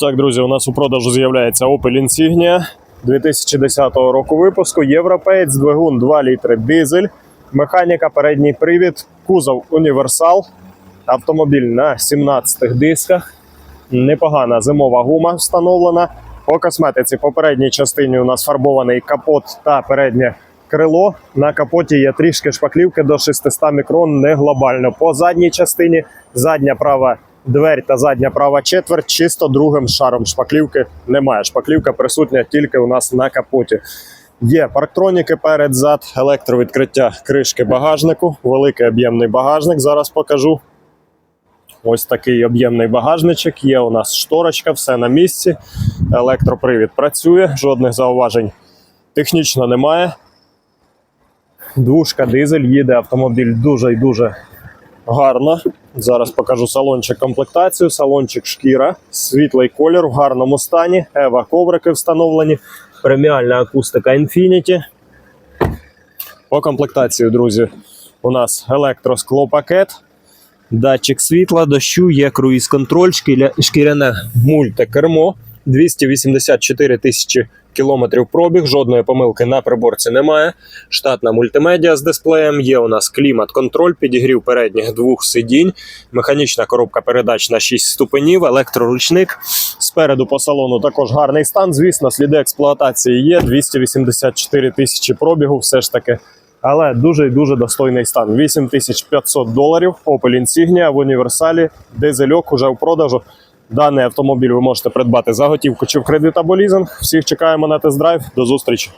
Так, друзі, у нас у продажу з'являється Opel Insignia 2010 року випуску. Європеєць, двигун 2 літри дизель, механіка, передній привід, кузов універсал, автомобіль на 17 дисках. Непогана зимова гума встановлена. По косметиці по передній частині у нас фарбований капот та переднє крило. На капоті є трішки шпаклівки до 600 мікрон, не глобально. По задній частині задня права дверь та задня права четверть чисто другим шаром шпаклівки немає. Шпаклівка присутня тільки у нас на капоті. Є парктроніки перед зад, електровідкриття кришки багажнику, великий об'ємний багажник. Зараз покажу. Ось такий об'ємний багажничок. Є у нас шторочка, все на місці. Електропривід працює, жодних зауважень технічно немає. Двушка дизель, їде автомобіль дуже і дуже гарно. Зараз покажу салончик комплектацію. Салончик шкіра, світлий колір в гарному стані. Ева коврики встановлені. Преміальна акустика Infinity. По комплектації, друзі, у нас електросклопакет, датчик світла, дощу, є круїз-контроль, шкіля- шкіряне мультикермо, 284 тисячі кілометрів пробіг, жодної помилки на приборці немає. Штатна мультимедіа з дисплеєм, є у нас клімат-контроль, підігрів передніх двох сидінь, механічна коробка передач на 6 ступенів, електроручник. Спереду по салону також гарний стан. Звісно, сліди експлуатації є. 284 тисячі пробігу, все ж таки. Але дуже і дуже достойний стан. 8500 доларів. Opel Insignia в універсалі. Дизельок уже в продажу. Даний автомобіль ви можете придбати за готівку чи в кредит або лізинг. Всіх чекаємо на тест-драйв. До зустрічі.